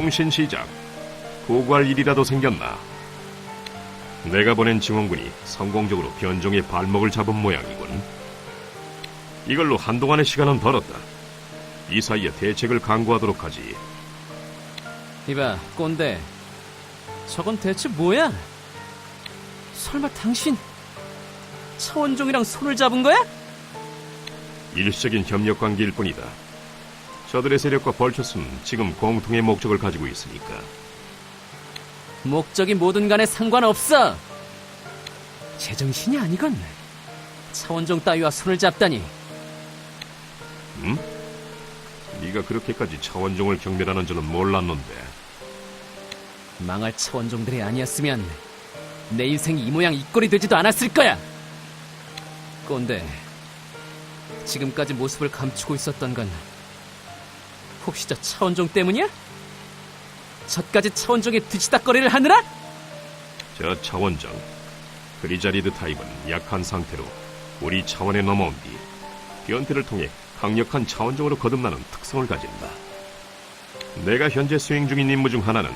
통신 시작. 고구할 일이라도 생겼나? 내가 보낸 증원군이 성공적으로 변종의 발목을 잡은 모양이군. 이걸로 한동안의 시간은 벌었다. 이 사이에 대책을 강구하도록 하지. 이봐, 꼰대. 저건 대체 뭐야? 설마 당신 차원종이랑 손을 잡은 거야? 일시적인 협력 관계일 뿐이다. 저들의 세력과 벌처스는 지금 공통의 목적을 가지고 있으니까. 목적이 뭐든 간에 상관없어. 제정신이 아니건. 차원종 따위와 손을 잡다니. 음? 네가 그렇게까지 차원종을 경멸하는 줄은 몰랐는데. 망할 차원종들이 아니었으면 내 인생이 이 모양 이 꼴이 되지도 않았을 거야. 꼰대. 지금까지 모습을 감추고 있었던 건 혹시 저 차원종 때문이야? 저까지 차원종의 뒤치다거리를 하느라? 저 차원정 그리자리드 타입은 약한 상태로 우리 차원에 넘어온 뒤 변태를 통해 강력한 차원정으로 거듭나는 특성을 가진다. 내가 현재 수행 중인 임무 중 하나는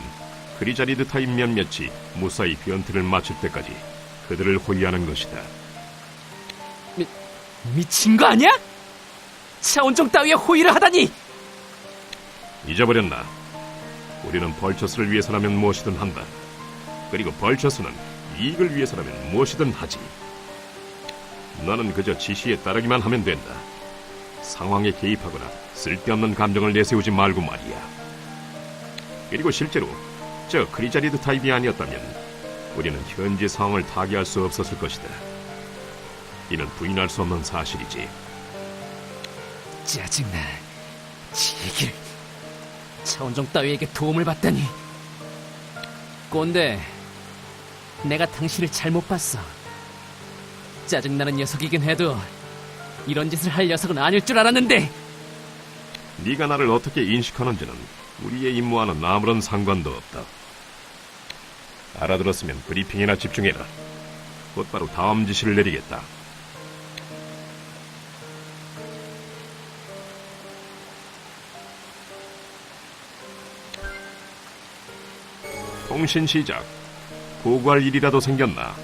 그리자리드 타입 몇몇이 무사히 변태를 마칠 때까지 그들을 호위하는 것이다. 미, 미친 거 아니야? 차원종 따위에 호의를 하다니! 잊어버렸나? 우리는 벌처스를 위해서라면 무엇이든 한다. 그리고 벌처스는 이익을 위해서라면 무엇이든 하지. 너는 그저 지시에 따르기만 하면 된다. 상황에 개입하거나 쓸데없는 감정을 내세우지 말고 말이야. 그리고 실제로 저 크리자리드 타입이 아니었다면 우리는 현재 상황을 타개할 수 없었을 것이다. 이는 부인할 수 없는 사실이지. 짜증나. 지길. 차원종 따위에게 도움을 받다니. 꼰대. 내가 당신을 잘못 봤어. 짜증나는 녀석이긴 해도 이런 짓을 할 녀석은 아닐 줄 알았는데. 네가 나를 어떻게 인식하는지는 우리의 임무와는 아무런 상관도 없다. 알아들었으면 브리핑이나 집중해라. 곧바로 다음 지시를 내리겠다. 통신 시작. 고구할 일이라도 생겼나?